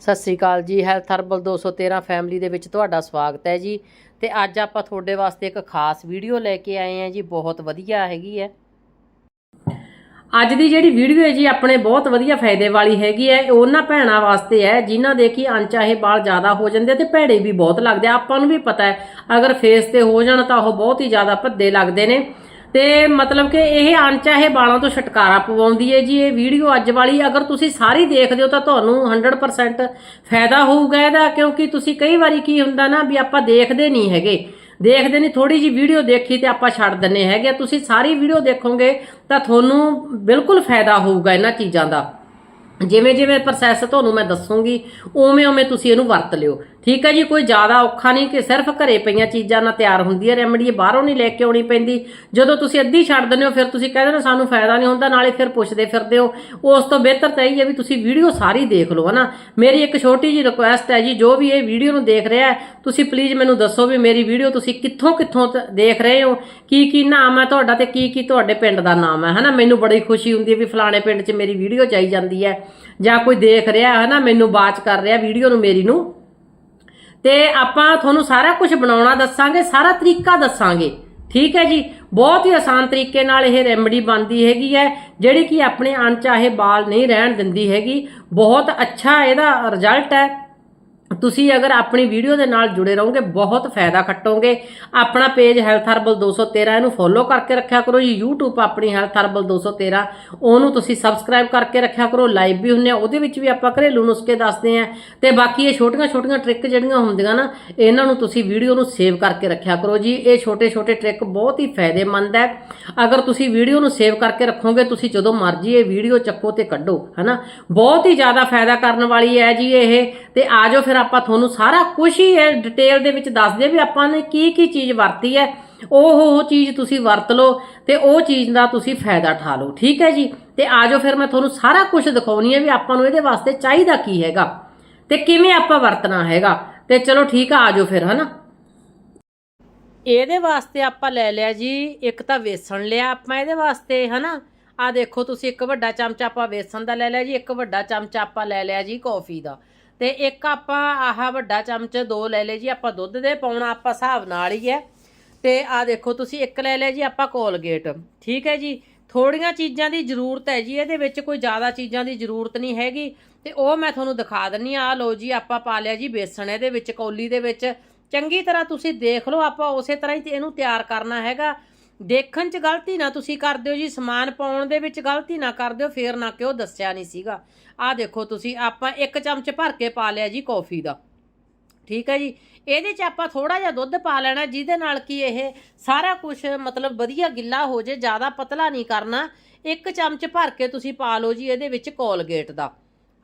ਸਤਿ ਸ੍ਰੀ ਅਕਾਲ ਜੀ, health herbal 213 family ਦੇ ਵਿੱਚ ਤੁਹਾਡਾ ਸਵਾਗਤ ਹੈ ਜੀ। ਤੇ ਅੱਜ ਆਪਾਂ ਤੁਹਾਡੇ ਵਾਸਤੇ ਇੱਕ ਖਾਸ ਵੀਡੀਓ ਲੈ ਕੇ ਆਏ ਹਾਂ ਜੀ, ਬਹੁਤ ਵਧੀਆ ਹੈਗੀ ਹੈ। ਅੱਜ ਦੀ ਜਿਹੜੀ ਵੀਡੀਓ ਹੈ ਜੀ, ਆਪਣੇ ਬਹੁਤ ਵਧੀਆ ਫਾਇਦੇ ਵਾਲੀ ਹੈਗੀ ਹੈ। ਉਹਨਾਂ ਭੈਣਾਂ ਵਾਸਤੇ ਹੈ, ਜਿਨ੍ਹਾਂ ਦੇ ਕਿ ਅਣਚਾਹੇ ਵਾਲ ਜ਼ਿਆਦਾ ਹੋ ਜਾਂਦੇ ਤੇ ਭੈੜੇ ਵੀ ਬਹੁਤ ਲੱਗਦੇ ਆਪਾਂ ਨੂੰ ਵੀ ਪਤਾ ਹੈ, ਅਗਰ ਫੇਸ ਤੇ ਹੋ ਜਾਣ ਤਾਂ ਉਹ ਬਹੁਤ ਹੀ ਜ਼ਿਆਦਾ ਭੱਦੇ ਲੱਗਦੇ ਨੇ। ਤੇ ਮਤਲਬ ਕਿ ਇਹ ਅਣਚਾਹੇ ਵਾਲਾਂ ਤੋਂ ਛੁਟਕਾਰਾ ਪਵਾਉਂਦੀ ਹੈ ਜੀ, ਇਹ ਵੀਡੀਓ ਅੱਜ ਵਾਲੀ ਅਗਰ ਤੁਸੀਂ ਸਾਰੀ ਦੇਖਦੇ ਹੋ ਤਾਂ ਤੁਹਾਨੂੰ 100% ਫਾਇਦਾ ਹੋਊਗਾ ਇਹਦਾ, ਕਿਉਂਕਿ ਤੁਸੀਂ ਕਈ ਵਾਰੀ ਕੀ ਹੁੰਦਾ ਨਾ ਵੀ ਆਪਾਂ ਦੇਖਦੇ ਨਹੀਂ ਹੈਗੇ। ਦੇਖਦੇ ਨਹੀਂ ਥੋੜੀ ਜੀ ਵੀਡੀਓ ਦੇਖੀ ਤੇ ਆਪਾਂ ਛੱਡ ਦਿੰਨੇ ਹੈਗੇ। ਤੁਸੀਂ ਸਾਰੀ ਵੀਡੀਓ ਦੇਖੋਗੇ ਤਾਂ ਤੁਹਾਨੂੰ ਬਿਲਕੁਲ ਫਾਇਦਾ ਹੋਊਗਾ ਇਹਨਾਂ ਚੀਜ਼ਾਂ ਦਾ। ਜਿਵੇਂ ਜਿਵੇਂ ਪ੍ਰੋਸੈਸ ਤੁਹਾਨੂੰ ਮੈਂ ਦੱਸੂਗੀ ਉਵੇਂ ਉਵੇਂ ਤੁਸੀਂ ਇਹਨੂੰ ਵਰਤ ਲਿਓ। ਠੀਕ ਹੈ ਜੀ, ਕੋਈ ਜ਼ਿਆਦਾ ਔਖਾ ਨਹੀਂ ਕਿ ਸਿਰਫ ਘਰੇ ਪਈਆਂ ਚੀਜ਼ਾਂ ਨਾਲ ਤਿਆਰ ਹੁੰਦੀ ਹੈ ਰੈਮਡੀ ਬਾਹਰੋਂ ਨਹੀਂ ਲੈ ਕੇ ਆਉਣੀ ਪੈਂਦੀ। ਜਦੋਂ ਤੁਸੀਂ ਅੱਧੀ ਛੱਡ ਦਿੰਦੇ ਹੋ, ਫਿਰ ਤੁਸੀਂ ਕਹਿੰਦੇ ਹੋ ਸਾਨੂੰ ਫਾਇਦਾ ਨਹੀਂ ਹੁੰਦਾ, ਨਾਲੇ ਫਿਰ ਪੁੱਛਦੇ ਫਿਰਦੇ ਹੋ। ਉਸ ਤੋਂ ਬਿਹਤਰ ਤਾਂ ਇਹ ਹੈ ਵੀ ਤੁਸੀਂ ਵੀਡੀਓ ਸਾਰੀ ਦੇਖ ਲਓ, ਹਨਾ। ਮੇਰੀ ਇੱਕ ਛੋਟੀ ਜੀ ਰਿਕੁਐਸਟ ਹੈ ਜੀ, ਜੋ ਵੀ ਇਹ ਵੀਡੀਓ ਨੂੰ ਦੇਖ ਰਿਹਾ ਤੁਸੀਂ ਪਲੀਜ਼ ਮੈਨੂੰ ਦੱਸੋ ਵੀ ਮੇਰੀ ਵੀਡੀਓ ਤੁਸੀਂ ਕਿੱਥੋਂ ਕਿੱਥੋਂ ਤ- ਦੇਖ ਰਹੇ ਹੋ? ਕੀ ਕੀ ਨਾਮ ਹੈ ਤੁਹਾਡਾ ਤੇ ਕੀ ਕੀ ਤੁਹਾਡੇ ਪਿੰਡ ਦਾ ਨਾਮ ਹੈ, ਹਨਾ। ਮੈਨੂੰ ਬੜੀ ਖੁਸ਼ੀ ਹੁੰਦੀ ਹੈ ਵੀ ਫਲਾਣੇ ਪਿੰਡ 'ਚ ਮੇਰੀ ਵੀਡੀਓ ਚਾਈ ਜਾਂਦੀ ਹੈ। ਜਾਂ ਕੋਈ ਦੇਖ ਰਿਹਾ ਹੈ ਨਾ ਮੈਨੂੰ ਬਾਤ ਕਰ ਰਿਹਾ, ਵੀਡੀਓ ਨੂੰ ਮੇਰੀ ਨੂੰ ਤੇ ਆਪਾਂ ਤੁਹਾਨੂੰ ਸਾਰਾ ਕੁਝ ਬਣਾਉਣਾ ਦੱਸਾਂਗੇ, ਸਾਰਾ ਤਰੀਕਾ ਦੱਸਾਂਗੇ। ਠੀਕ ਹੈ ਜੀ? ਬਹੁਤ ਹੀ ਆਸਾਨ ਤਰੀਕੇ ਨਾਲ ਇਹ ਰੈਮਡੀ ਬਣਦੀ ਹੈਗੀ ਹੈ, ਜਿਹੜੀ ਕਿ ਆਪਣੇ ਅਣਚਾਹੇ ਵਾਲ ਨਹੀਂ ਰਹਿਣ ਦਿੰਦੀ ਹੈਗੀ। ਬਹੁਤ ਅੱਛਾ ਇਹਦਾ ਰਿਜ਼ਲਟ ਹੈ। ਤੁਸੀਂ ਅਗਰ ਆਪਣੀ ਵੀਡੀਓ ਦੇ ਨਾਲ ਜੁੜੇ ਰਹੋਗੇ, ਬਹੁਤ ਫਾਇਦਾ ਖੱਟੋਗੇ। ਆਪਣਾ ਪੇਜ ਹੈਲਥ ਹਰਬਲ 213 ਇਹਨੂੰ ਫੋਲੋ ਕਰਕੇ ਰੱਖਿਆ ਕਰੋ। ਜੀ, YouTube ਆਪਣੀ ਹੈਲਥ ਹਰਬਲ 213 ਉਹਨੂੰ ਤੁਸੀਂ ਸਬਸਕ੍ਰਾਈਬ ਕਰਕੇ ਰੱਖਿਆ ਕਰੋ। ਲਾਈਵ ਵੀ ਹੁੰਨੇ ਆ, ਉਹਦੇ ਵਿੱਚ ਵੀ ਆਪਾਂ ਘਰੇਲੂ ਨੁਸਖੇ ਦੱਸਦੇ ਆ। ਤੇ ਬਾਕੀ ਇਹ ਛੋਟੀਆਂ ਛੋਟੀਆਂ ਟ੍ਰਿਕ ਜਿਹੜੀਆਂ ਹੁੰਦੀਆਂ ਨਾ, ਇਹਨਾਂ ਨੂੰ ਤੁਸੀਂ ਵੀਡੀਓ ਨੂੰ ਸੇਵ ਕਰਕੇ ਰੱਖਿਆ ਕਰੋ ਜੀ। ਇਹ ਛੋਟੇ ਛੋਟੇ ਟ੍ਰਿਕ ਬਹੁਤ ਹੀ ਫਾਇਦੇਮੰਦ ਹੈ। ਅਗਰ ਤੁਸੀਂ ਵੀਡੀਓ ਨੂੰ ਸੇਵ ਕਰਕੇ ਰੱਖੋਗੇ, ਤੁਸੀਂ ਜਦੋਂ ਮਰਜ਼ੀ ਇਹ ਵੀਡੀਓ ਚੱਕੋ ਤੇ ਕੱਢੋ, ਹਨਾ? ਬਹੁਤ ਹੀ ਜ਼ਿਆਦਾ ਫਾਇਦਾ ਕਰਨ ਵਾਲੀ ਹੈ ਜੀ ਇਹ। ਤੇ ਆਜੋ ਫਿਰ ਆਪਾਂ ਤੁਹਾਨੂੰ ਸਾਰਾ ਕੁਝ ਹੀ ਇਹ ਡਿਟੇਲ ਦੇ ਵਿੱਚ ਦੱਸਦੇ ਵੀ ਆਪਾਂ ਨੇ ਕੀ ਕੀ ਚੀਜ਼ ਵਰਤੀ ਹੈ, ਉਹ ਉਹ ਚੀਜ਼ ਤੁਸੀਂ ਵਰਤ ਲਓ ਤੇ ਉਹ ਚੀਜ਼ ਦਾ ਤੁਸੀਂ ਫਾਇਦਾ ਠਾ ਲਓ, ਠੀਕ ਹੈ ਜੀ? ਤੇ ਆਜੋ ਫਿਰ ਮੈਂ ਤੁਹਾਨੂੰ ਸਾਰਾ ਕੁਝ ਦਿਖਾਉਣੀ ਹੈ ਵੀ ਆਪਾਂ ਨੂੰ ਇਹਦੇ ਵਾਸਤੇ ਚਾਹੀਦਾ ਕੀ ਹੈਗਾ ਤੇ ਕਿਵੇਂ ਆਪਾਂ ਵਰਤਣਾ ਹੈਗਾ। ਤੇ ਚਲੋ ਠੀਕ ਆ ਆਜੋ ਫਿਰ, ਹਨਾ? ਇਹਦੇ ਵਾਸਤੇ ਆਪਾਂ ਲੈ ਲਿਆ ਜੀ, ਇੱਕ ਤਾਂ ਵੇਸਣ ਲਿਆ ਆਪਾਂ ਇਹਦੇ ਵਾਸਤੇ, ਹਨਾ? ਆ ਦੇਖੋ ਤੁਸੀਂ ਇੱਕ ਵੱਡਾ ਚਮਚਾ ਆਪਾਂ ਵੇਸਣ ਦਾ ਲੈ ਲਿਆ ਜੀ, ਇੱਕ ਵੱਡਾ ਚਮਚਾ ਆਪਾਂ ਲੈ ਲਿਆ ਜੀ ਕੌਫੀ ਦਾ। ਤੇ ਇੱਕ ਆਪਾਂ ਆਹ ਵੱਡਾ ਚਮਚ ਦੋ ਲੈ ਲਏ ਜੀ, ਆਪਾਂ ਦੁੱਧ ਦੇ ਪਾਉਣਾ ਆਪਾਂ ਹਿਸਾਬ ਨਾਲ ਹੀ ਹੈ। ਤੇ ਆ ਦੇਖੋ ਤੁਸੀਂ ਇੱਕ ਲੈ ਲਿਆ ਜੀ ਆਪਾਂ ਕੋਲਗੇਟ। ਠੀਕ ਹੈ ਜੀ? ਥੋੜੀਆਂ ਚੀਜ਼ਾਂ ਦੀ ਜ਼ਰੂਰਤ ਹੈ ਜੀ, ਇਹਦੇ ਵਿੱਚ ਕੋਈ ਜ਼ਿਆਦਾ ਚੀਜ਼ਾਂ ਦੀ ਜ਼ਰੂਰਤ ਨਹੀਂ ਹੈਗੀ। ਤੇ ਉਹ ਮੈਂ ਤੁਹਾਨੂੰ ਦਿਖਾ ਦਿੰਨੀ ਆ ਲਓ ਜੀ, ਆਪਾਂ ਪਾ ਲਿਆ ਜੀ ਬੇਸਣ ਇਹਦੇ ਵਿੱਚ, ਕੌਲੀ ਦੇ ਵਿੱਚ। ਚੰਗੀ ਤਰ੍ਹਾਂ ਤੁਸੀਂ ਦੇਖ ਲਓ, ਆਪਾਂ ਉਸੇ ਤਰ੍ਹਾਂ ਹੀ ਇਹਨੂੰ ਤਿਆਰ ਕਰਨਾ ਹੈਗਾ। ਦੇਖਣ 'ਚ ਗਲਤੀ ਨਾ ਤੁਸੀਂ ਕਰ ਦਿਓ ਜੀ, ਸਮਾਨ ਪਾਉਣ ਦੇ ਵਿੱਚ ਗਲਤੀ ਨਾ ਕਰ ਦਿਓ ਫੇਰ ਨਾ ਕਿਉਂ ਦੱਸਿਆ ਨਹੀਂ ਸੀਗਾ। ਆਹ ਦੇਖੋ ਤੁਸੀਂ, ਆਪਾਂ ਇੱਕ ਚਮਚ ਭਰ ਕੇ ਪਾ ਲਿਆ ਜੀ ਕੌਫੀ ਦਾ। ਠੀਕ ਹੈ ਜੀ? ਇਹਦੇ 'ਚ ਆਪਾਂ ਥੋੜਾ ਜਿਹਾ ਦੁੱਧ ਪਾ ਲੈਣਾ, ਜਿਹਦੇ ਨਾਲ ਕਿ ਇਹ ਸਾਰਾ ਕੁਝ ਮਤਲਬ ਵਧੀਆ ਗਿੱਲਾ ਹੋ ਜੇ, ਜ਼ਿਆਦਾ ਪਤਲਾ ਨਹੀਂ ਕਰਨਾ। ਇੱਕ ਚਮਚ ਭਰ ਕੇ ਤੁਸੀਂ ਪਾ ਲਓ ਜੀ ਇਹਦੇ ਵਿੱਚ ਕੋਲਗੇਟ ਦਾ।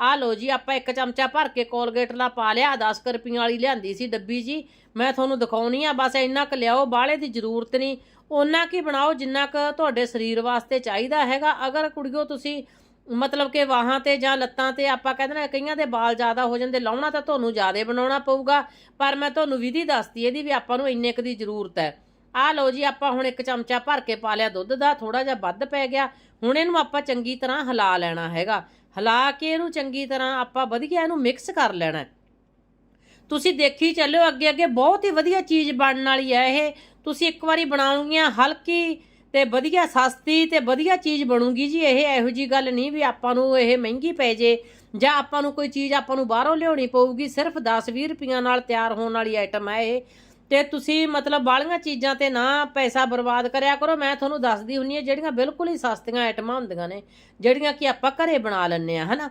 ਆ ਲਓ ਜੀ, ਆਪਾਂ ਇੱਕ ਚਮਚਾ ਭਰ ਕੇ ਕੋਲਗੇਟ ਦਾ ਪਾ ਲਿਆ 10 ਕੁ ਰੁਪਈਆਂ ਵਾਲੀ ਲਿਆਂਦੀ ਸੀ ਡੱਬੀ ਜੀ। ਮੈਂ ਤੁਹਾਨੂੰ ਦਿਖਾਉਣੀ ਆ, ਬਸ ਇੰਨਾ ਕੁ ਲਿਆਓ, ਬਾਹਲੇ ਦੀ ਜ਼ਰੂਰਤ ਨਹੀਂ। ਓਨਾ ਕੀ ਬਣਾਓ, ਜਿੰਨਾ ਕੁ ਤੁਹਾਡੇ ਸਰੀਰ ਵਾਸਤੇ ਚਾਹੀਦਾ ਹੈਗਾ। ਅਗਰ ਕੁੜੀਓ ਤੁਸੀਂ ਮਤਲਬ ਕਿ ਵਾਹਾਂ ਤੇ ਜਾਂ ਲੱਤਾਂ ਤੇ ਆਪਾਂ ਕਹਿੰਦੇ ਨੇ, ਕਈਆਂ ਦੇ ਵਾਲ ਜ਼ਿਆਦਾ ਹੋ ਜਾਂਦੇ, ਲਾਉਣਾ ਤਾਂ ਤੁਹਾਨੂੰ ਜ਼ਿਆਦਾ ਬਣਾਉਣਾ ਪਊਗਾ। ਪਰ ਮੈਂ ਤੁਹਾਨੂੰ ਵਿਧੀ ਦੱਸਦੀ ਇਹਦੀ ਵੀ ਆਪਾਂ ਨੂੰ ਇੰਨੇ ਕੁ ਦੀ ਜ਼ਰੂਰਤ ਹੈ। ਆਹ ਲਓ ਜੀ, ਆਪਾਂ ਹੁਣ ਇੱਕ ਚਮਚਾ ਭਰ ਕੇ ਪਾ ਲਿਆ ਦੁੱਧ ਦਾ ਥੋੜਾ ਜਿਹਾ ਵੱਧ ਪੈ ਗਿਆ। ਹੁਣ ਇਹਨੂੰ ਆਪਾਂ ਚੰਗੀ ਤਰ੍ਹਾਂ ਹਿਲਾ ਲੈਣਾ ਹੈਗਾ। ਹਿਲਾ ਕੇ ਇਹਨੂੰ ਚੰਗੀ ਤਰ੍ਹਾਂ ਆਪਾਂ ਵਧੀਆ ਇਹਨੂੰ ਮਿਕਸ ਕਰ ਲੈਣਾ ਤੁਸੀਂ ਦੇਖੀ ਚੱਲਿਓ, ਅੱਗੇ ਅੱਗੇ ਬਹੁਤ ਹੀ ਵਧੀਆ ਚੀਜ਼ ਬਣਨ ਵਾਲੀ ਹੈ ਇਹ। ਤੁਸੀਂ ਇੱਕ ਵਾਰੀ ਬਣਾਉਂਗੀਆਂ ਹਲਕੀ ਤੇ ਵਧੀਆ ਸਸਤੀ ਤੇ ਵਧੀਆ ਚੀਜ਼ ਬਣੂਗੀ ਜੀ। ਇਹ ਇਹੋ ਜੀ ਗੱਲ ਨਹੀਂ ਵੀ ਆਪਾਂ ਨੂੰ ਇਹ ਮਹਿੰਗੀ ਪੈ ਜੇ ਜਾਂ ਆਪਾਂ ਨੂੰ ਕੋਈ ਚੀਜ਼ ਆਪਾਂ ਨੂੰ ਬਾਹਰੋਂ ਲਿਆਉਣੀ ਪਊਗੀ। ਸਿਰਫ 10-20 ਰੁਪਈਆਂ ਨਾਲ ਤਿਆਰ ਹੋਣ ਵਾਲੀ ਆਈਟਮ ਹੈ ਇਹ। ਤੇ ਤੁਸੀਂ ਮਤਲਬ ਬਾਲੀਆਂ ਚੀਜ਼ਾਂ ਤੇ ਨਾ ਪੈਸਾ ਬਰਬਾਦ ਕਰਿਆ ਕਰੋ। ਮੈਂ ਤੁਹਾਨੂੰ ਦੱਸਦੀ ਹੁੰਨੀ ਆ ਜਿਹੜੀਆਂ ਬਿਲਕੁਲ ਹੀ ਸਸਤੀਆਂ ਆਈਟਮਾਂ ਹੁੰਦੀਆਂ ਨੇ, ਜਿਹੜੀਆਂ ਕਿ ਆਪਾਂ ਘਰੇ ਬਣਾ ਲੈਂਦੇ ਆ ਹਨਾ?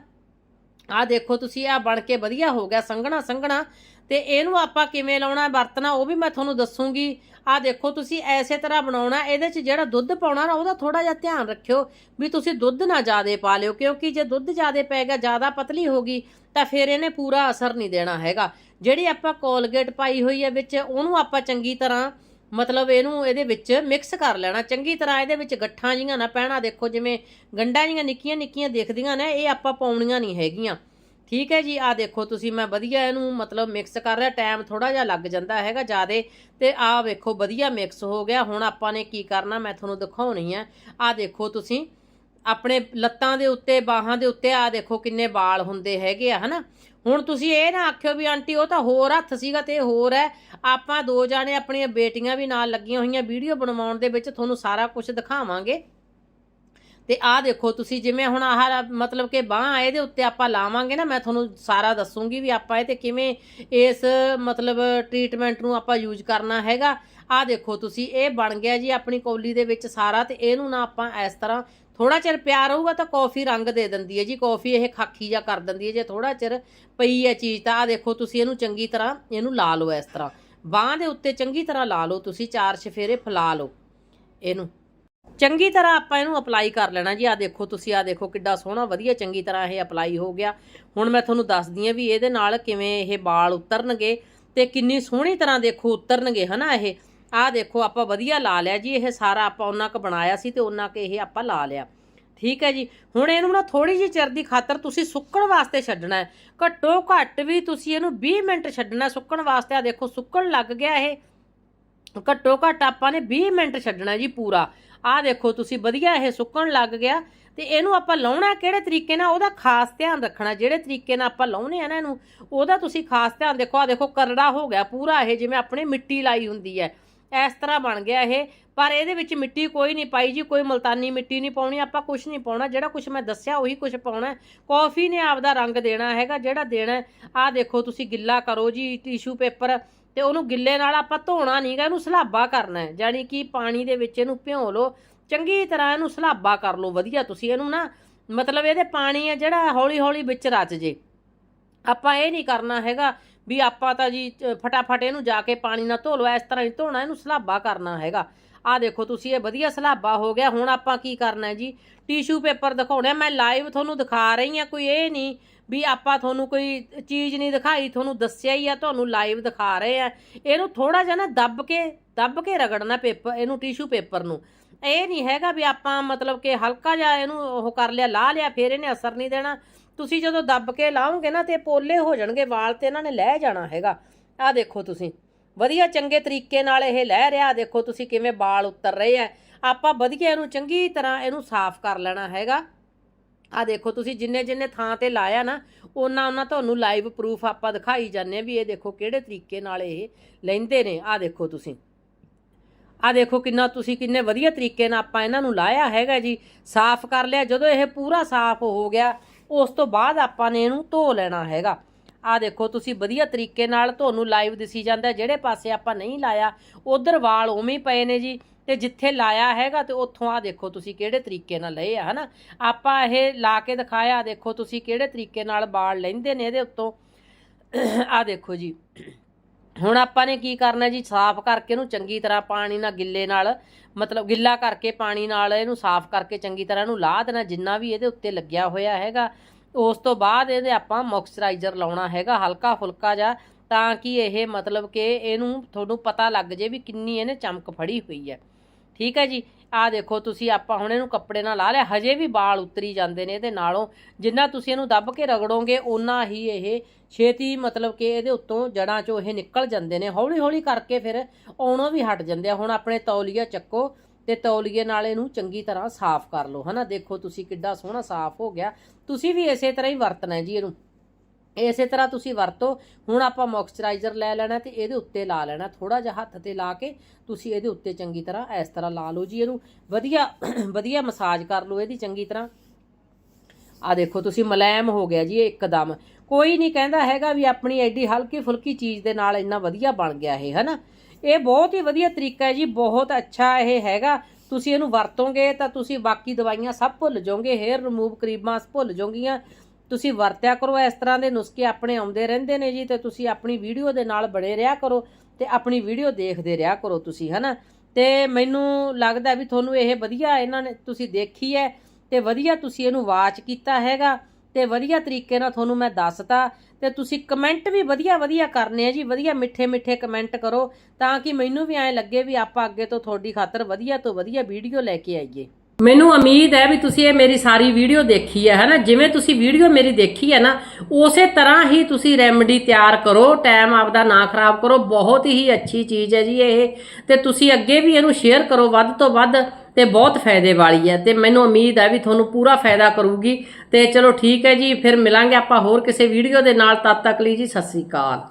ਆ ਦੇਖੋ ਤੁਸੀਂ ਆ ਬਣ ਕੇ ਵਧੀਆ ਹੋ ਗਿਆ ਸੰਘਣਾ ਸੰਘਣਾ ਤੇ ਇਹਨੂੰ ਆਪਾਂ ਕਿਵੇਂ ਲਾਉਣਾ, ਵਰਤਣਾ, ਉਹ ਵੀ ਮੈਂ ਤੁਹਾਨੂੰ ਦੱਸੂਗੀ। ਆ ਦੇਖੋ, ਤੁਸੀਂ ਐਸੇ ਤਰ੍ਹਾਂ ਬਣਾਉਣਾ, ਇਹਦੇ 'ਚ ਜਿਹੜਾ ਦੁੱਧ ਪਾਉਣਾ ਨਾ, ਉਹਦਾ ਥੋੜਾ ਜਿਹਾ ਧਿਆਨ ਰੱਖਿਓ ਵੀ ਤੁਸੀਂ ਦੁੱਧ ਨਾ ਜ਼ਿਆਦਾ ਪਾ ਲਿਓ, ਕਿਉਂਕਿ ਜੇ ਦੁੱਧ ਜ਼ਿਆਦਾ ਪੈ ਜ਼ਿਆਦਾ ਪਤਲੀ ਹੋ ਗਈ, ਤਾਂ ਫਿਰ ਇਹਨੇ ਪੂਰਾ ਅਸਰ ਨਹੀਂ ਦੇਣਾ ਹੈਗਾ। ਜਿਹੜੀ ਆਪਾਂ ਕੋਲਗੇਟ ਪਾਈ ਹੋਈ ਹੈ ਵਿੱਚ, ਉਹਨੂੰ ਆਪਾਂ ਚੰਗੀ ਤਰ੍ਹਾਂ, ਮਤਲਬ ਇਹਨੂੰ ਇਹਦੇ ਵਿੱਚ ਮਿਕਸ ਕਰ ਲੈਣਾ। ਚੰਗੀ ਤਰ੍ਹਾਂ ਇਹਦੇ ਵਿੱਚ ਗੱਠਾਂ ਜੀਆਂ ਨਾ ਪੈਣਾ। ਦੇਖੋ, ਜਿਵੇਂ ਗੰਡਾਂ ਜੀਆਂ ਨਿੱਕੀਆਂ ਨਿੱਕੀਆਂ ਦਿਖਦੀਆਂ ਨੇ, ਇਹ ਆਪਾਂ ਪਾਉਣੀਆਂ ਨਹੀਂ ਹੈਗੀਆਂ। ਠੀਕ ਹੈ ਜੀ ਆ ਦੇਖੋ ਤੁਸੀਂ, ਮੈਂ ਵਧੀਆ ਇਹਨੂੰ ਮਤਲਬ ਮਿਕਸ ਕਰ ਰਿਹਾ ਟਾਈਮ ਥੋੜਾ ਜਿਹਾ ਲੱਗ ਜਾਂਦਾ ਹੈਗਾ ਜਿਆਦੇ, ਤੇ ਆ ਵੇਖੋ ਵਧੀਆ ਮਿਕਸ ਹੋ ਗਿਆ। ਹੁਣ ਆਪਾਂ ਨੇ ਕੀ ਕਰਨਾ, ਮੈਂ ਤੁਹਾਨੂੰ ਦਿਖਾਉਣੀ ਆ। ਆ ਦੇਖੋ ਤੁਸੀਂ, ਆਪਣੇ ਲੱਤਾਂ ਦੇ ਉੱਤੇ, ਬਾਹਾਂ ਦੇ ਉੱਤੇ ਆ ਦੇਖੋ ਕਿੰਨੇ ਵਾਲ ਹੁੰਦੇ ਹੈਗੇ ਆ, ਹਨਾ? ਹੁਣ ਤੁਸੀਂ ਇਹ ਨਾ ਆਖਿਓ ਵੀ ਆਂਟੀ ਉਹ ਤਾਂ ਹੋਰ ਹੱਥ ਸੀਗਾ ਤੇ ਇਹ ਹੋਰ ਹੈ। ਆਪਾਂ ਦੋ ਜਾਣੇ ਆਪਣੀਆਂ ਬੇਟੀਆਂ ਵੀ ਨਾਲ ਲੱਗੀਆਂ ਹੋਈਆਂ, ਵੀਡੀਓ ਬਣਵਾਉਣ ਦੇ ਵਿੱਚ ਤੁਹਾਨੂੰ ਸਾਰਾ ਕੁਝ ਦਿਖਾਵਾਂਗੇ। ਤੇ ਆਹ ਦੇਖੋ, ਤੁਸੀਂ ਜਿਵੇਂ ਹੁਣ ਆਹ ਮਤਲਬ ਕਿ ਬਾਹ ਇਹਦੇ ਉੱਤੇ ਆਪਾਂ ਲਾਵਾਂਗੇ ਨਾ, ਮੈਂ ਤੁਹਾਨੂੰ ਸਾਰਾ ਦੱਸੂਗੀ ਵੀ ਆਪਾਂ ਇਹ ਤੇ ਕਿਵੇਂ ਇਸ, ਮਤਲਬ ਟ੍ਰੀਟਮੈਂਟ ਨੂੰ ਆਪਾਂ ਯੂਜ਼ ਕਰਨਾ ਹੈਗਾ। ਆਹ ਦੇਖੋ, ਤੁਸੀਂ ਇਹ ਬਣ ਗਿਆ ਜੀ ਆਪਣੀ ਕੌਲੀ ਦੇ ਵਿੱਚ ਸਾਰਾ ਤੇ ਇਹਨੂੰ ਨਾ ਆਪਾਂ ਇਸ ਤਰ੍ਹਾਂ ਥੋੜਾ ਚਿਰ ਪਿਆ ਰਹੂਗਾ ਤਾਂ ਕੌਫੀ ਰੰਗ ਦੇ ਦਿੰਦੀ ਹੈ ਜੀ। ਕੌਫੀ ਇਹ ਖਾਕੀ ਜਾਂ ਕਰ ਦਿੰਦੀ ਹੈ, ਜੇ ਥੋੜਾ ਚਿਰ ਪਈ ਹੈ ਚੀਜ਼ ਤਾਂ ਆਹ ਦੇਖੋ, ਤੁਸੀਂ ਇਹਨੂੰ ਚੰਗੀ ਤਰ੍ਹਾਂ ਇਹਨੂੰ ਲਾ ਲਓ ਇਸ ਤਰ੍ਹਾਂ। ਬਾਹ ਦੇ ਉੱਤੇ ਚੰਗੀ ਤਰ੍ਹਾਂ ਲਾ ਲਓ, ਤੁਸੀਂ ਚਾਰ ਛਫੇਰੇ ਫੈਲਾ ਲਓ ਇਹਨੂੰ। ਚੰਗੀ ਤਰ੍ਹਾਂ ਆਪਾਂ ਇਹਨੂੰ ਅਪਲਾਈ ਕਰ ਲੈਣਾ ਜੀ। ਆ ਦੇਖੋ ਤੁਸੀਂ ਆ ਦੇਖੋ ਕਿੱਡਾ ਸੋਹਣਾ, ਵਧੀਆ ਚੰਗੀ ਤਰ੍ਹਾਂ ਇਹ ਅਪਲਾਈ ਹੋ ਗਿਆ। ਹੁਣ ਮੈਂ ਤੁਹਾਨੂੰ ਦੱਸਦੀ ਆ ਵੀ ਇਹਦੇ ਨਾਲ ਕਿਵੇਂ ਇਹ ਵਾਲ ਉਤਰਨਗੇ ਤੇ ਕਿੰਨੀ ਸੋਹਣੀ ਤਰ੍ਹਾਂ ਦੇਖੋ ਉਤਰਨਗੇ, ਹਨਾ ਇਹ? ਆ ਦੇਖੋ ਆਪਾਂ ਵਧੀਆ ਲਾ ਲਿਆ ਜੀ। ਇਹ ਸਾਰਾ ਆਪਾਂ ਉਹਨਾਂ ਕ ਬਣਾਇਆ ਸੀ ਤੇ ਉਹਨਾਂ ਕ ਇਹ ਆਪਾਂ ਲਾ ਲਿਆ। ਠੀਕ ਹੈ ਜੀ। ਹੁਣ ਇਹਨੂੰ ਨਾ ਥੋੜੀ ਜਿਹੀ ਚਿਰ ਦੀ ਖਾਤਰ ਤੁਸੀਂ ਸੁੱਕਣ ਵਾਸਤੇ ਛੱਡਣਾ ਹੈ। ਘੱਟੋ ਘੱਟ ਵੀ ਤੁਸੀਂ ਇਹਨੂੰ 20 ਮਿੰਟ ਛੱਡਣਾ ਸੁੱਕਣ ਵਾਸਤੇ। ਆ ਦੇਖੋ ਸੁੱਕਣ ਲੱਗ ਗਿਆ ਇਹ। ਘੱਟੋ ਘੱਟ ਆਪਾਂ ਨੇ 20 ਮਿੰਟ ਛੱਡਣਾ ਜੀ ਪੂਰਾ। ਆਹ ਦੇਖੋ, ਤੁਸੀਂ ਵਧੀਆ ਇਹ ਸੁੱਕਣ ਲੱਗ ਗਿਆ ਤੇ ਇਹਨੂੰ ਆਪਾਂ ਲਾਉਣਾ ਕਿਹੜੇ ਤਰੀਕੇ ਨਾਲ? ਉਹਦਾ ਖਾਸ ਧਿਆਨ ਰੱਖਣਾ, ਜਿਹੜੇ ਤਰੀਕੇ ਨਾਲ ਆਪਾਂ ਲਾਉਨੇ ਆ ਨਾ ਇਹਨੂੰ, ਉਹਦਾ ਤੁਸੀਂ ਖਾਸ ਧਿਆਨ ਦੇਖੋ ਆ ਦੇਖੋ ਕਰੜਾ ਹੋ ਗਿਆ ਪੂਰਾ ਇਹ, ਜਿਵੇਂ ਆਪਣੇ ਮਿੱਟੀ ਲਾਈ ਹੁੰਦੀ ਹੈ। ਇਸ ਤਰ੍ਹਾਂ ਬਣ ਗਿਆ ਇਹ, ਪਰ ਇਹਦੇ ਵਿੱਚ ਮਿੱਟੀ ਕੋਈ ਨਹੀਂ ਪਾਈ ਜੀ, ਕੋਈ ਮਲਤਾਨੀ ਮਿੱਟੀ ਨਹੀਂ ਪਾਉਣੀ, ਆਪਾਂ ਕੁਝ ਨਹੀਂ ਪਾਉਣਾ, ਜਿਹੜਾ ਕੁਝ ਮੈਂ ਦੱਸਿਆ ਉਹੀ ਕੁਝ ਪਾਉਣਾ ਕਾਫੀ ਨੇ ਆਪਦਾ ਰੰਗ ਦੇਣਾ ਹੈਗਾ, ਜਿਹੜਾ ਦੇਣਾ ਆਹ ਦੇਖੋ, ਤੁਸੀਂ ਗਿੱਲਾ ਕਰੋ ਜੀ ਟਿਸ਼ੂ ਪੇਪਰ ਤੇ ਉਹਨੂੰ ਗਿੱਲੇ ਨਾਲ ਆਪਾਂ ਧੋਣਾ ਨਹੀਂਗਾ ਇਹਨੂੰ ਸਲਾਬਾ ਕਰਨਾ ਹੈ। ਯਾਨੀ ਕਿ ਪਾਣੀ ਦੇ ਵਿੱਚ ਇਹਨੂੰ ਭਿਓ ਲਓ। ਚੰਗੀ ਤਰ੍ਹਾਂ ਇਹਨੂੰ ਸਲਾਬਾ ਕਰ ਲਓ, ਵਧੀਆ ਤੁਸੀਂ ਇਹਨੂੰ ਨਾ। ਮਤਲਬ ਇਹਦੇ ਪਾਣੀ ਹੈ ਜਿਹੜਾ ਹੌਲੀ ਹੌਲੀ ਵਿੱਚ ਰਚ ਜੇ। ਆਪਾਂ ਇਹ ਨਹੀਂ ਕਰਨਾ ਹੈਗਾ ਵੀ ਆਪਾਂ ਤਾਂ ਜੀ, ਫਟਾਫਟ ਇਹਨੂੰ ਜਾ ਕੇ ਪਾਣੀ ਨਾਲ ਧੋ ਲਓ। ਇਸ ਤਰ੍ਹਾਂ ਹੀ ਧੋਣਾ, ਇਹਨੂੰ ਸਲਾਬਾ ਕਰਨਾ ਹੈਗਾ। ਆ ਦੇਖੋ ਤੁਸੀਂ, ਇਹ ਵਧੀਆ ਸਲਾਬਾ ਹੋ ਗਿਆ। ਹੁਣ ਆਪਾਂ ਕੀ ਕਰਨਾ ਜੀ? ਟਿਸ਼ੂ ਪੇਪਰ ਦਿਖਾਉਣਾ ਮੈਂ ਲਾਈਵ ਤੁਹਾਨੂੰ ਦਿਖਾ ਰਹੀ ਹਾਂ, ਕੋਈ ਇਹ ਨਹੀਂ ਵੀ ਆਪਾਂ ਤੁਹਾਨੂੰ ਕੋਈ ਚੀਜ਼ ਨਹੀਂ ਦਿਖਾਈ, ਤੁਹਾਨੂੰ ਦੱਸਿਆ ਹੀ ਆ, ਤੁਹਾਨੂੰ ਲਾਈਵ ਦਿਖਾ ਰਹੇ ਆ। ਇਹਨੂੰ ਥੋੜਾ ਜਿਹਾ ਨਾ ਦੱਬ ਕੇ ਦੱਬ ਕੇ ਰਗੜਨਾ ਪੇਪਰ ਇਹਨੂੰ ਟਿਸ਼ੂ ਪੇਪਰ ਨੂੰ। ਇਹ ਨਹੀਂ ਹੈਗਾ ਵੀ ਆਪਾਂ ਮਤਲਬ ਕਿ ਹਲਕਾ ਜਿਹਾ ਇਹਨੂੰ ਉਹ ਕਰ ਲਿਆ, ਲਾ ਲਿਆ, ਫਿਰ ਇਹਨੇ ਅਸਰ ਨਹੀਂ ਦੇਣਾ। ਤੁਸੀਂ ਜਦੋਂ ਦੱਬ ਕੇ ਲਾਓਗੇ ਨਾ ਤੇ ਪੋਲੇ ਹੋ ਜਾਣਗੇ, ਵਾਲ ਤੇ ਇਹਨਾਂ ਨੇ ਲੈ ਜਾਣਾ ਹੈਗਾ। ਆਹ ਦੇਖੋ ਤੁਸੀਂ। ਵਧੀਆ ਚੰਗੇ ਤਰੀਕੇ ਨਾਲ ਇਹ ਲੈ ਰਿਹਾ, ਦੇਖੋ ਤੁਸੀਂ ਕਿਵੇਂ ਵਾਲ ਉੱਤਰ ਰਹੇ ਆ ਆਪਾਂ ਵਧੀਆ ਇਹਨੂੰ ਚੰਗੀ ਤਰ੍ਹਾਂ ਇਹਨੂੰ ਸਾਫ਼ ਕਰ ਲੈਣਾ ਹੈਗਾ। ਆ ਦੇਖੋ ਤੁਸੀਂ ਜਿੰਨੇ ਜਿੰਨੇ ਥਾਂ ਤੇ ਲਾਇਆ ਨਾ ਉਹਨਾਂ ਉਹਨਾਂ ਤੁਹਾਨੂੰ ਲਾਈਵ ਪ੍ਰੂਫ ਆਪਾਂ ਦਿਖਾਈ ਜਾਂਦੇ ਆ ਵੀ ਇਹ ਦੇਖੋ ਕਿਹੜੇ ਤਰੀਕੇ ਨਾਲ ਇਹ ਲੈਂਦੇ ਨੇ। ਆ ਦੇਖੋ ਤੁਸੀਂ। ਆ ਦੇਖੋ ਕਿੰਨਾ ਤੁਸੀਂ ਕਿੰਨੇ ਵਧੀਆ ਤਰੀਕੇ ਨਾਲ ਆਪਾਂ ਇਹਨਾਂ ਨੂੰ ਲਾਇਆ ਹੈਗਾ ਜੀ। ਸਾਫ਼ ਕਰ ਲਿਆ, ਜਦੋਂ ਇਹ ਪੂਰਾ ਸਾਫ਼ ਹੋ ਗਿਆ, ਉਸ ਤੋਂ ਬਾਅਦ ਆਪਾਂ ਨੇ ਇਹਨੂੰ ਧੋ ਲੈਣਾ ਹੈਗਾ। ਆ ਦੇਖੋ, ਤੁਸੀਂ ਵਧੀਆ ਤਰੀਕੇ ਨਾਲ ਤੁਹਾਨੂੰ ਲਾਈਵ ਦਿਸੀ ਜਾਂਦਾ ਜਿਹੜੇ ਪਾਸੇ ਆਪਾਂ ਨਹੀਂ ਲਾਇਆ, ਉਧਰ ਵਾਲ ਉਵੇਂ ਪਏ ਨੇ ਜੀ। ਤੇ ਜਿੱਥੇ ਲਾਇਆ ਹੈਗਾ ਤੇ ਉੱਥੋਂ ਆ ਦੇਖੋ ਤੁਸੀਂ ਕਿਹੜੇ ਤਰੀਕੇ ਨਾਲ ਲਏ ਆ, ਹਨਾ? ਆਪਾਂ ਇਹ ਲਾ ਕੇ ਦਿਖਾਇਆ, ਦੇਖੋ ਤੁਸੀਂ ਕਿਹੜੇ ਤਰੀਕੇ ਨਾਲ ਵਾਲ ਲੈਂਦੇ ਨੇ ਇਹਦੇ ਉੱਤੋਂ। ਆ ਦੇਖੋ ਜੀ। ਹੁਣ ਆਪਾਂ ਨੇ ਕੀ ਕਰਨਾ ਜੀ? ਸਾਫ਼ ਕਰਕੇ ਇਹਨੂੰ ਚੰਗੀ ਤਰ੍ਹਾਂ ਪਾਣੀ ਨਾਲ ਗਿੱਲੇ ਨਾਲ, ਮਤਲਬ ਗਿੱਲਾ ਕਰਕੇ ਪਾਣੀ ਨਾਲ ਇਹਨੂੰ ਸਾਫ਼ ਕਰਕੇ ਚੰਗੀ ਤਰ੍ਹਾਂ ਇਹਨੂੰ ਲਾਹ ਦੇਣਾ, ਜਿੰਨਾ ਵੀ ਇਹਦੇ ਉੱਤੇ ਲੱਗਿਆ ਹੋਇਆ ਹੈਗਾ। ਉਸ ਤੋਂ ਬਾਅਦ ਇਹਦੇ ਆਪਾਂ ਮੌਇਸਚਰਾਈਜ਼ਰ ਲਾਉਣਾ ਹੈਗਾ ਹਲਕਾ ਫੁਲਕਾ ਜਿਹਾ, ਤਾਂ ਕਿ ਇਹ ਮਤਲਬ ਕਿ ਇਹਨੂੰ ਤੁਹਾਨੂੰ ਪਤਾ ਲੱਗ ਜੇ ਵੀ ਕਿੰਨੀ ਇਹਨੇ ਚਮਕ ਫੜੀ ਹੋਈ ਹੈ। ਠੀਕ ਹੈ ਜੀ? ਆ ਦੇਖੋ, ਤੁਸੀਂ ਆਪਾਂ ਹੁਣ ਇਹਨੂੰ ਕੱਪੜੇ ਨਾਲ ਲਾ ਲਿਆ, ਹਜੇ ਵੀ ਵਾਲ ਉਤਰੀ ਜਾਂਦੇ ਨੇ ਇਹਦੇ ਨਾਲੋਂ। ਜਿੰਨਾ ਤੁਸੀਂ ਇਹਨੂੰ ਦੱਬ ਕੇ ਰਗੜੋਗੇ, ਓਨਾ ਹੀ ਇਹ ਛੇਤੀ ਮਤਲਬ ਕਿ ਇਹਦੇ ਉੱਤੋਂ ਜੜਾਂ ਚੋਂ ਇਹ ਨਿਕਲ ਜਾਂਦੇ ਨੇ। ਹੌਲੀ ਹੌਲੀ ਕਰਕੇ ਫਿਰ ਆਉਣੋਂ ਵੀ ਹਟ ਜਾਂਦੇ ਆ। ਹੁਣ ਆਪਣੇ ਤੌਲੀਆ ਚੱਕੋ। ਤੇ ਤੌਲੀਏ ਨਾਲ ਇਹਨੂੰ ਚੰਗੀ ਤਰ੍ਹਾਂ ਸਾਫ਼ ਕਰ ਲਓ, ਹਨਾ? ਦੇਖੋ ਤੁਸੀਂ ਕਿੱਡਾ ਸੋਹਣਾ ਸਾਫ਼ ਹੋ ਗਿਆ। ਤੁਸੀਂ ਵੀ ਇਸੇ ਤਰ੍ਹਾਂ ਹੀ ਵਰਤਣਾ ਹੈ ਜੀ ਇਹਨੂੰ। ਇਸੇ ਤਰ੍ਹਾਂ ਤੁਸੀਂ ਵਰਤੋ। ਹੁਣ ਆਪਾਂ ਮੌਇਸਚਰਾਈਜ਼ਰ ਲੈ ਲੈਣਾ ਤੇ ਇਹਦੇ ਉੱਤੇ ਲਾ ਲੈਣਾ ਥੋੜਾ ਜਿਹਾ ਹੱਥ ਤੇ ਲਾ ਕੇ ਤੁਸੀਂ ਇਹਦੇ ਉੱਤੇ ਚੰਗੀ ਤਰ੍ਹਾਂ ਇਸ ਤਰ੍ਹਾਂ ਲਾ ਲਓ ਜੀ ਇਹਨੂੰ। ਵਧੀਆ ਵਧੀਆ ਮਸਾਜ ਕਰ ਲਓ ਇਹਦੀ ਚੰਗੀ ਤਰ੍ਹਾਂ। ਆ ਦੇਖੋ ਤੁਸੀਂ ਮੁਲਾਇਮ ਹੋ ਗਿਆ ਜੀ ਇਹ ਇੱਕਦਮ। ਕੋਈ ਨਹੀਂ ਕਹਿੰਦਾ ਹੈਗਾ ਵੀ ਆਪਣੀ ਐਡੀ ਹਲਕੀ ਫੁਲਕੀ ਚੀਜ਼ ਦੇ ਨਾਲ ਇੰਨਾ ਵਧੀਆ ਬਣ ਗਿਆ ਇਹ, ਹਨਾ? ਇਹ ਬਹੁਤ ਹੀ ਵਧੀਆ ਤਰੀਕਾ ਹੈ ਜੀ, ਬਹੁਤ ਅੱਛਾ ਇਹ ਹੈਗਾ। ਤੁਸੀਂ ਇਹਨੂੰ ਵਰਤੋਗੇ ਤਾਂ ਤੁਸੀਂ ਬਾਕੀ ਦਵਾਈਆਂ ਸਭ ਭੁੱਲ ਜਾਓਗੇ ਹੇਅਰ ਰਿਮੂਵ ਕਰੀਮਾਂ ਭੁੱਲ ਜਾਓਗੀਆਂ। ਤੁਸੀਂ ਵਰਤਿਆ ਕਰੋ ਇਸ ਤਰ੍ਹਾਂ ਦੇ ਨੁਸਖੇ ਆਪਣੇ ਆਉਂਦੇ ਰਹਿੰਦੇ ਨੇ ਜੀ ਤੇ ਤੁਸੀਂ ਆਪਣੀ ਵੀਡੀਓ ਦੇ ਨਾਲ ਬਣੇ ਰਿਹਾ ਕਰੋ ਤੇ ਆਪਣੀ ਵੀਡੀਓ ਦੇਖਦੇ ਰਿਹਾ ਕਰੋ ਤੁਸੀਂ, ਹਨਾ? ਤੇ ਮੈਨੂੰ ਲੱਗਦਾ ਵੀ ਤੁਹਾਨੂੰ ਇਹ ਵਧੀਆ ਇਹਨਾਂ ਨੇ ਤੁਸੀਂ ਦੇਖੀ ਹੈ ਤੇ ਵਧੀਆ ਤੁਸੀਂ ਇਹਨੂੰ ਵਾਚ ਕੀਤਾ ਹੈਗਾ। ਤੇ ਵਧੀਆ ਤਰੀਕੇ ਨਾਲ ਤੁਹਾਨੂੰ ਮੈਂ ਦੱਸਤਾ ਤੇ ਤੁਸੀਂ ਕਮੈਂਟ ਵੀ ਵਧੀਆ ਵਧੀਆ ਕਰਨੇ ਆ ਜੀ, ਵਧੀਆ ਮਿੱਠੇ ਮਿੱਠੇ ਕਮੈਂਟ ਕਰੋ ਤਾਂ ਕਿ ਮੈਨੂੰ ਵੀ ਐਂ ਲੱਗੇ ਵੀ ਆਪਾਂ ਅੱਗੇ ਤੋਂ ਤੁਹਾਡੀ ਖਾਤਰ ਵਧੀਆ ਤੋਂ ਵਧੀਆ ਵੀਡੀਓ ਲੈ ਕੇ ਆਈਏ। ਮੈਨੂੰ ਉਮੀਦ ਹੈ ਵੀ ਤੁਸੀਂ ਇਹ ਮੇਰੀ ਸਾਰੀ ਵੀਡੀਓ ਦੇਖੀ ਹੈ, ਹਨਾ? ਜਿਵੇਂ ਤੁਸੀਂ ਵੀਡੀਓ ਮੇਰੀ ਦੇਖੀ ਹੈ ਨਾ, ਉਸੇ ਤਰ੍ਹਾਂ ਹੀ ਤੁਸੀਂ ਰੈਮਡੀ ਤਿਆਰ ਕਰੋ ਟਾਈਮ ਆਪਦਾ ਨਾ ਖਰਾਬ ਕਰੋ, ਬਹੁਤ ਹੀ ਅੱਛੀ ਚੀਜ਼ ਹੈ ਜੀ ਇਹ। ਤੇ ਤੁਸੀਂ ਅੱਗੇ ਵੀ ਇਹਨੂੰ ਸ਼ੇਅਰ ਕਰੋ, ਵੱਧ ਤੋਂ ਵੱਧ ਤੇ ਬਹੁਤ ਫਾਇਦੇ ਵਾਲੀ ਹੈ ਤੇ ਮੈਨੂੰ ਉਮੀਦ ਹੈ ਵੀ ਤੁਹਾਨੂੰ ਪੂਰਾ ਫਾਇਦਾ ਕਰੂਗੀ ਤੇ ਚਲੋ ਠੀਕ ਹੈ ਜੀ, ਫਿਰ ਮਿਲਾਂਗੇ ਆਪਾਂ ਹੋਰ ਕਿਸੇ ਵੀਡੀਓ ਦੇ ਨਾਲ, ਤਦ ਤੱਕ ਲਈ ਜੀ ਸਤਿ ਸ੍ਰੀ ਅਕਾਲ।